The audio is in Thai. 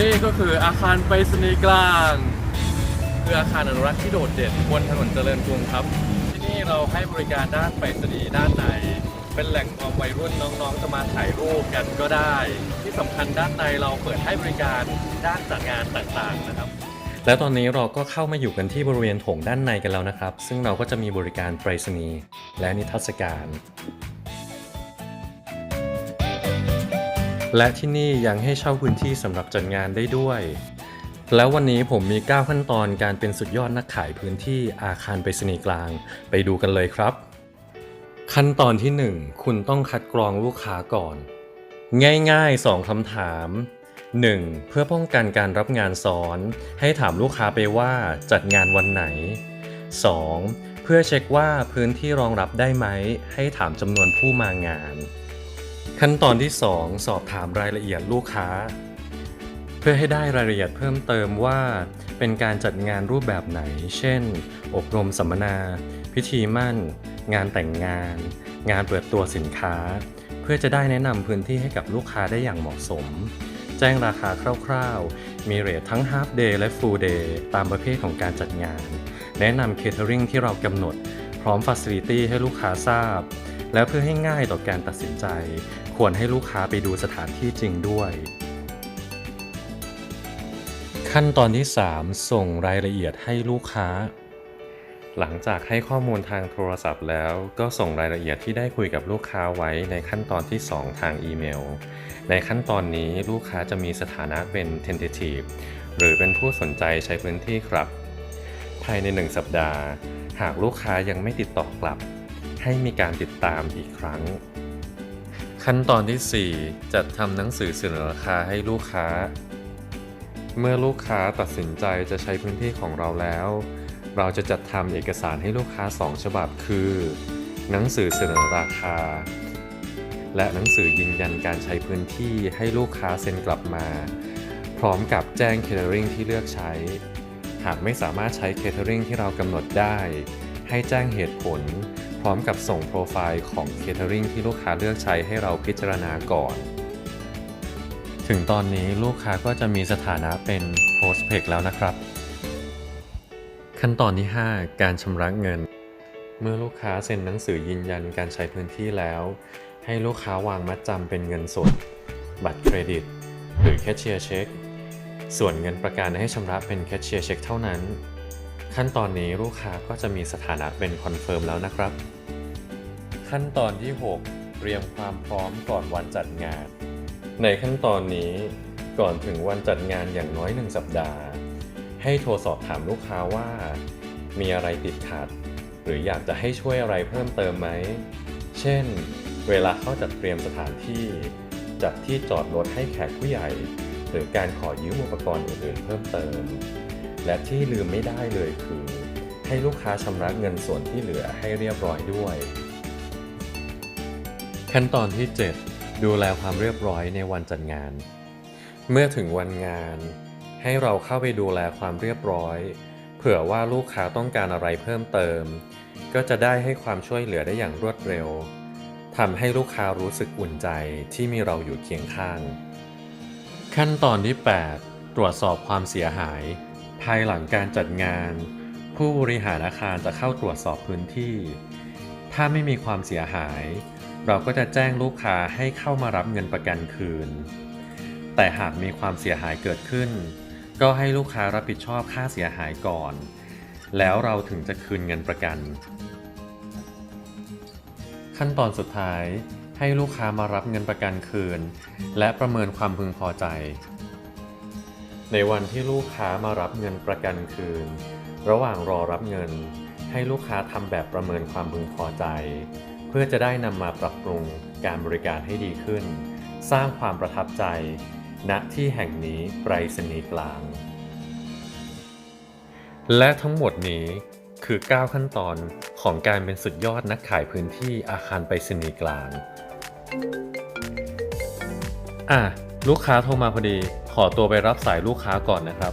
นี่ก็คืออาคารไปรษณีย์กลางคืออาคารอนุรักษ์ที่โดดเด่นบนถนนเจริญกรุงครับ ที่นี่เราให้บริการด้านไปรษณีย์ด้านในเป็นแหล่งความวัยรุ่นน้องๆจะมาถ่ายรูปกันก็ได้ ที่สำคัญด้านในเราเปิดให้บริการด้านจัดงานต่างๆนะครับ และตอนนี้เราก็เข้ามาอยู่กันที่บริเวณโถงด้านในกันแล้วนะครับ ซึ่งเราก็จะมีบริการไปรษณีย์และนิทรรศการ และที่นี่ยังให้เช่าพื้นที่สำหรับจัดงานได้ด้วย แล้ววันนี้ผมมี 9 ขั้นตอนการเป็นสุดยอดนักขายพื้นที่อาคารไปรษณีย์กลาง ไปดูกันเลยครับ ขั้นตอนที่ 1 คุณต้องคัดกรองลูกค้าก่อน ง่ายๆ 2คำถาม 1. เพื่อป้องกันการรับงานซ้อน ให้ถามลูกค้าไปว่าจัดงานวันไหน 2. เพื่อเช็คว่าพื้นที่รองรับได้ไหม ให้ถามจำนวนผู้มางาน ขั้นตอนที่ 2 สอบถามรายละเอียดลูกค้า เพื่อให้ได้รายละเอียดเพิ่มเติมว่า เป็นการจัดงานรูปแบบไหน เช่น อบรมสัมมนา พิธีมั่น งานแต่งงาน งานเปิดตัวสินค้า เพื่อจะได้แนะนำพื้นที่ให้กับลูกค้าได้อย่างเหมาะสม แจ้งราคาคร่าวๆ มีเรททั้ง Half Day และ Full Day ตามประเภทของการจัดงาน แนะนำ Catering ที่เรากำหนด พร้อม Facility ให้ลูกค้าทราบและเพื่อให้ง่ายต่อการตัดสินใจ ควรให้ลูกค้าไปดูสถานที่จริงด้วย ขั้นตอนที่ 3 ส่งรายละเอียดให้ลูกค้า หลังจากให้ข้อมูลทางโทรศัพท์แล้ว ก็ส่งรายละเอียดที่ได้คุยกับลูกค้าไว้ในขั้นตอนที่ 2 ทางอีเมล ในขั้นตอนนี้ลูกค้าจะมีสถานะเป็น tentative หรือเป็นผู้สนใจใช้พื้นที่ครับ ภายใน 1 สัปดาห์ หากลูกค้ายังไม่ติดต่อกลับ ให้มีการติดตามอีกครั้ง ขั้นตอนที่ 4 จัดทำหนังสือเสนอราคาให้ลูกค้า เมื่อลูกค้าตัดสินใจจะใช้พื้นที่ของเราแล้ว เราจะจัดทำเอกสารให้ลูกค้า 2 ฉบับคือ หนังสือเสนอราคา และหนังสือยืนยันการใช้พื้นที่ให้ลูกค้าเซ็นกลับมา พร้อมกับแจ้ง catering ที่เลือกใช้ หากไม่สามารถใช้ catering ที่เรากำหนดได้ ให้แจ้งเหตุผล ร้อมกับส่งโปรไฟล์ของ catering ที่ลูกค้าเลือกใช้ให้เราพิจารณาก่อน ถึงตอนนี้ลูกค้าก็จะมีสถานะเป็น prospect แล้วนะครับ ขั้นตอนที่ 5 การชำระเงิน เมื่อลูกค้าเซ็นหนังสือยืนยันการใช้พื้นที่แล้ว ให้ลูกค้าวางมัดจำเป็นเงินสด บัตรเครดิต หรือแคชเชียร์เช็คส่วนเงินประกันให้ชำระเป็นแคชเชียร์เช็คเท่านั้น ขั้นตอนนี้ลูกค้าก็จะมีสถานะเป็นคอนเฟิร์มแล้วนะครับ ขั้นตอนที่ 6 เตรียมความพร้อมก่อนวันจัดงาน ในขั้นตอนนี้ก่อนถึงวันจัดงานอย่างน้อย 1 สัปดาห์ ให้โทรสอบถามลูกค้าว่า มีอะไรติดขัด หรืออยากจะให้ช่วยอะไรเพิ่มเติมไหม เช่น เวลาเข้าจัดเตรียมสถานที่ จัดที่จอดรถให้แขกผู้ใหญ่ หรือการขอยืมอุปกรณ์อื่นๆเพิ่มเติม และที่ลืมไม่ได้เลยคือ ให้ลูกค้าชำระเงินส่วนที่เหลือให้เรียบร้อยด้วย ขั้นตอนที่ 7 ดูแลความเรียบร้อยในวันจัดงาน เมื่อถึงวันงาน ให้เราเข้าไปดูแลความเรียบร้อย เผื่อว่าลูกค้าต้องการอะไรเพิ่มเติม ก็จะได้ให้ความช่วยเหลือได้อย่างรวดเร็วทำให้ลูกค้ารู้สึกอุ่นใจที่มีเราอยู่เคียงข้าง ขั้นตอนที่ 8 ตรวจสอบความเสียหาย ภายหลังการจัดงาน ผู้บริหารอาคารจะเข้าตรวจสอบพื้นที่ ถ้าไม่มีความเสียหาย เราก็จะแจ้งลูกค้าให้เข้ามารับเงินประกันคืน แต่หากมีความเสียหายเกิดขึ้น ก็ให้ลูกค้ารับผิดชอบค่าเสียหายก่อน แล้วเราถึงจะคืนเงินประกัน ขั้นตอนสุดท้ายให้ลูกค้ามารับเงินประกันคืน และประเมินความพึงพอใจ ในวันที่ลูกค้ามารับเงินประกันคืน ระหว่างรอรับเงิน ให้ลูกค้าทำแบบประเมินความพึงพอใจ เพื่อจะได้นำมาปรับปรุงการบริการให้ดีขึ้น สร้างความประทับใจ ณที่แห่งนี้ไปรษณีย์กลาง และทั้งหมดนี้คือ 9 ขั้นตอนของการเป็นสุดยอดนักขายพื้นที่อาคารไปรษณีย์กลาง อะ ลูกค้าโทรมาพอดี ขอตัวไปรับสายลูกค้าก่อนนะครับ